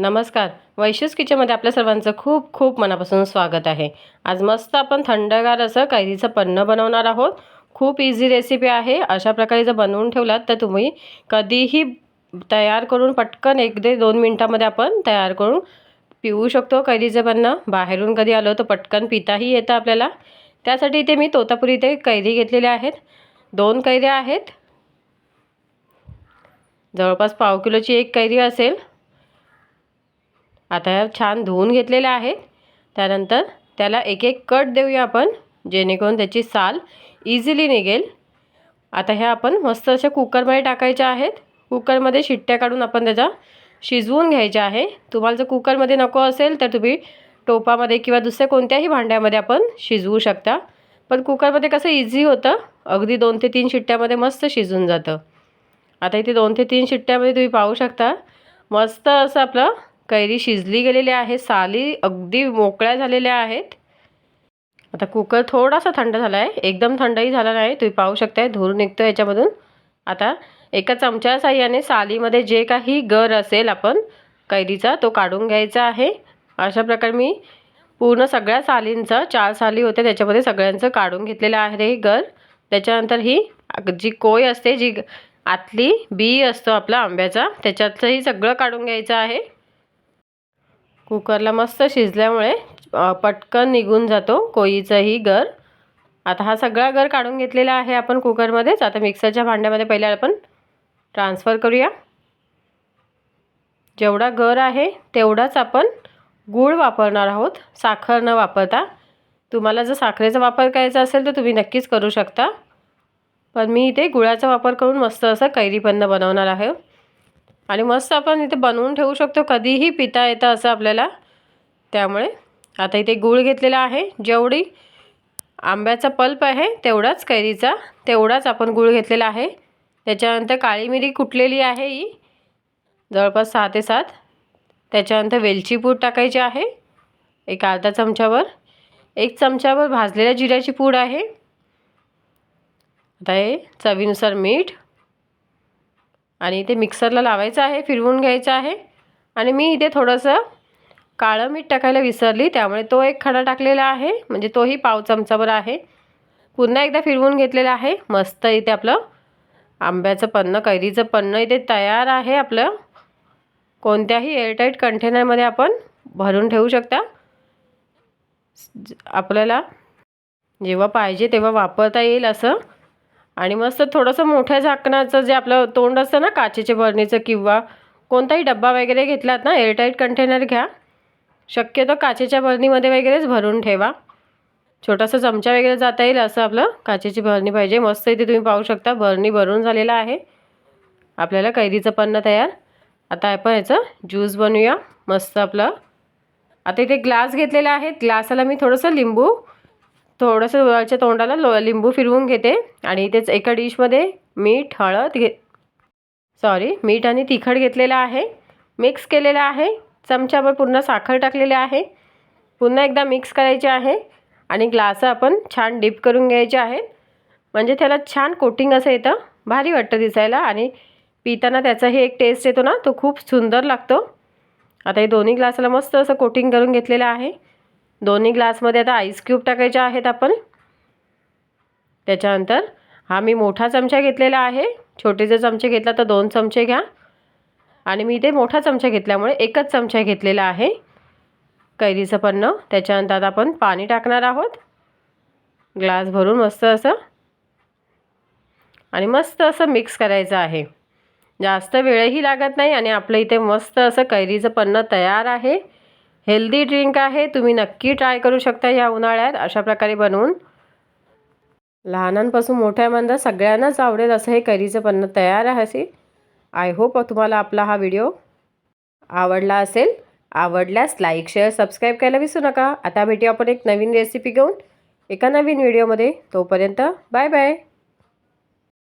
नमस्कार. वैशिष किचनमध्ये आपल्या सर्वांचं खूप खूप मनापासून स्वागत आहे. आज मस्त आपण थंडगार असं कैरीचं पन्न बनवणार आहोत. खूप इझी रेसिपी आहे. अशा प्रकारे जर बनवून ठेवलात तर तुम्ही कधीही तयार करून पटकन एक ते दोन मिनटामध्ये आपण तयार करून पिऊ शकतो कैरीचं पन्न बाहेरून कधी आलो तर पटकन पिताही येतं आपल्याला. त्यासाठी इथे मी तोतापुरी इथे कैरी घेतलेल्या आहेत. दोन कैऱ्या आहेत. जवळपास पाव किलोची एक कैरी असेल. आता छान धुवून घेतलेल्या आहेत त्यानंतर त्याला एक एक कट देऊया आपण जेणेकरून त्याची साल इझिली निघेल. आता ह्या आपण मस्त अशा कुकरमध्ये टाकायच्या आहेत. कुकरमध्ये शिट्ट्या काढून आपण त्याचा शिजवून घ्यायच्या आहे. तुम्हाला जर कुकरमध्ये नको असेल तर तुम्ही टोपामध्ये किंवा दुसऱ्या कोणत्याही भांड्यामध्ये आपण शिजवू शकता. पण कुकरमध्ये कसं इझी होतं? अगदी दोन ते तीन शिट्ट्यामध्ये मस्त शिजून जातं. आता इथे दोन ते तीन शिट्ट्यामध्ये तुम्ही पाहू शकता. मस्त असं आपलं कैरी शिजली गेलेली आहे साली अगदी मोकळ्या झालेल्या आहेत. आता कुकर थोडासा थंड झाला आहे एकदम थंडही झाला नाही तुम्ही पाहू शकताय धूर निघतो याच्यामधून. आता एका चमच्या साह्याने सालीमध्ये जे काही गर असेल आपण कैरीचा तो काढून घ्यायचा आहे. अशा प्रकारे मी पूर्ण सगळ्या सालींचं चार साली होते त्याच्यामध्ये सगळ्यांचं काढून घेतलेलं आहे हे गर. त्याच्यानंतर ही जी कोय असते जी आतली बी असतो आपला आंब्याचा त्याच्यातही सगळं काढून घ्यायचं आहे. कुकरला मस्त शिजल्यामुळे पटकन निघून जातो कोळीचाही गर. आता हा सगळा गर काढून घेतलेला आहे आपण कुकरमध्येच. आता मिक्सरच्या भांड्यामध्ये पहिले आपण ट्रान्सफर करूया. जेवढा गर आहे तेवढाच आपण गूळ वापरणार आहोत. साखर न वापरता. तुम्हाला जर साखरेचा वापर करायचा असेल तर तुम्ही नक्कीच करू शकता. पण मी इथे गुळाचा वापर करून मस्त असं कैरीपन्न बनवणार आहे. आणि मस्त आपण इथे बनवून ठेवू शकतो. कधीही पिता येतं असं आपल्याला. त्यामुळे आता इथे गूळ घेतलेला आहे. जेवढी आंब्याचा पल्प आहे तेवढाच कैरीचा तेवढाच आपण गूळ घेतलेला आहे. त्याच्यानंतर काळी मिरी कुटलेली आहे ही. जवळपास सहा ते सात. त्याच्यानंतर वेलची पूड टाकायची आहे. एक अर्धा चमच्यावर एक चमच्यावर भाजलेल्या जिऱ्याची पूड आहे. आता हे चवीनुसार मीठ आणि इथे मिक्सरला लावायचं आहे फिरवून घ्यायचं आहे. आणि मी इथे थोडंसं काळं मीठ टाकायला विसरली त्यामुळे तो एक खडा टाकलेला आहे. म्हणजे तोही पाव चमचाभर आहे. पुन्हा एकदा फिरवून घेतलेलं आहे. मस्त इथे आपलं आंब्याचं पन्नं कैरीचं पन्नं इथे तयार आहे आपलं. कोणत्याही एअरटाईट कंटेनरमध्ये आपण भरून ठेवू शकता. आपल्याला जेव्हा पाहिजे तेव्हा वापरता येईल असं. आणि मस्त थोडंसं मोठ्या झाकणाचं जे आपलं तोंड असतं ना काचेच्या बरणीचं किंवा कोणताही डब्बा वगैरे घेतलात ना एअरटाईट कंटेनर घ्या. शक्यतो काचेच्या बरणीमध्ये वगैरेच भरून ठेवा. छोटासा चमचा वगैरे जाता येईल असं आपलं काचेची भरणी पाहिजे. मस्त इथे तुम्ही पाहू शकता भरणी भरून झालेला आहे. आपल्याला कैरीचं पन्न तयार. आता आपण याचं ज्यूस बनवूया. मस्त आपलं. आता इथे ग्लास घेतलेला आहे. ग्लासाला मी थोडंसं लिंबू थोडंसं वरच्या तोंडाला लो लिंबू फिरवून घेते आणि इथेच एका डिशमध्ये मीठ हळद घे सॉरी मीठ आणि तिखट घेतलेलं आहे. मिक्स केलेलं आहे. चमच्यावर पूर्ण साखर टाकलेले आहे. पुन्हा एकदा मिक्स करायचे आहे आणि ग्लास आपण छान डीप करून घ्यायचे आहे. म्हणजे त्याला छान कोटिंग असं येतं. भारी वाटतं दिसायला आणि पिताना त्याचा हे एक टेस्ट येतो ना तो खूप सुंदर लागतो. आता हे दोन्ही ग्लासाला मस्त असं कोटिंग करून घेतलेलं आहे. दोन्ही ग्लासमध्ये आता आईस क्यूब टाकायचे आहेत आपण. त्याच्यानंतर हा मी मोठा चमचा घेतलेला आहे. छोटे जर चमचे घेतला तर दोन चमचे घ्या. आणि मी इथे मोठा चमचा घेतल्यामुळे एकच चमचा घेतलेला आहे. कैरीचं पन्न त्याच्यानंतर आता आपण पाणी टाकणार आहोत. ग्लास भरून मस्त असं. आणि मस्त असं मिक्स करायचं आहे. जास्त वेळही लागत नाही आणि आपलं इथे मस्त असं कैरीचं पन्न तयार आहे. हेल्दी ड्रिंक आहे तुम्ही नक्की ट्राय करू शकता या उन्हाळ्यात. अशा प्रकारे बनवून. लहानांपासून मोठ्यापर्यंत सगळ्यांनाच आवडेल असं हे करीचं पन्न तयार आहे असे. आय होप तुम्हाला आपला हा व्हिडिओ आवडला असेल. आवडल्यास लाईक शेअर सबस्क्राईब करायला विसरू नका. आता भेटू आपण एक नवीन रेसिपी घेऊन. एका नवीन व्हिडिओमध्ये तोपर्यंत बाय बाय